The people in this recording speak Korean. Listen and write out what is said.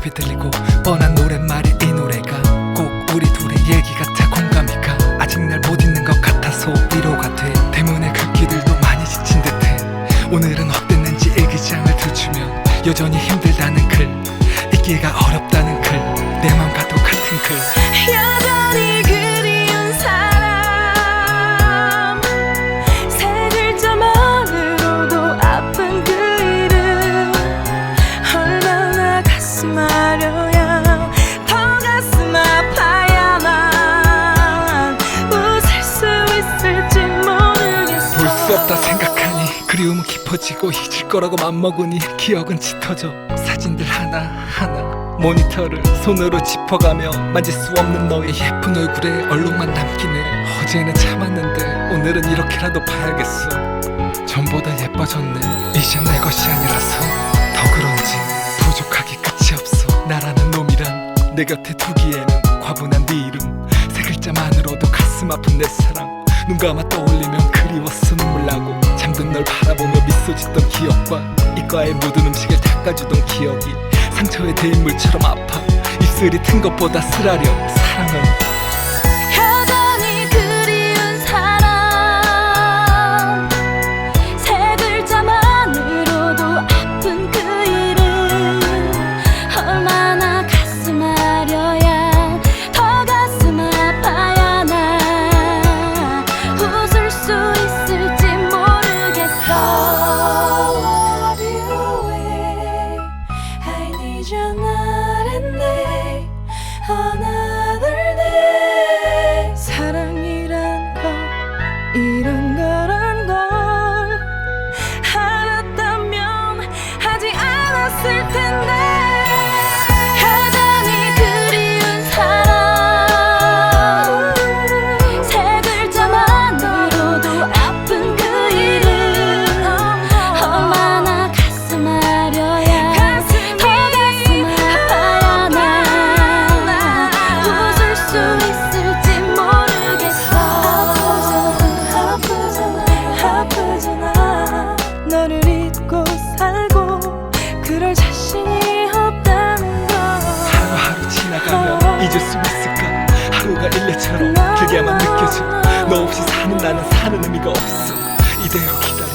들리고 뻔한 노랫말이 이 노래가 꼭 우리 둘의 얘기 같아 공감이 가 아직 날 못 잊는 것 같아서 위로가 돼. 때문에 글귀들도 많이 지친 듯해. 오늘은 어땠는지 일기장을 들추면 여전히 힘들다는 글 읽기가 어렵다는 글 내 맘과 똑같은 글 없다 생각하니 그리움은 깊어지고 잊을 거라고 맘먹으니 기억은 짙어져 사진들 하나하나 모니터를 손으로 짚어가며 만질 수 없는 너의 예쁜 얼굴에 얼룩만 남기네. 어제는 참았는데 오늘은 이렇게라도 봐야겠어. 전보다 예뻐졌네. 이젠 내 것이 아니라서 더 그런지 부족하기 끝이 없어. 나라는 놈이란 내 곁에 두기에는 과분한 네 이름. 세 글자만으로도 가슴 아픈 내 사랑. 눈 감아 떠올리면 그리웠어 눈물 나고 잠든 널 바라보며 미소 짓던 기억과 이과에 묻은 음식을 닦아주던 기억이 상처에 대인 물처럼 아파 입술이 튼 것보다 쓰라려 사랑은 길게만 느껴져. 너 없이 사는 나는 사는 의미가 없어. 이대로 기다려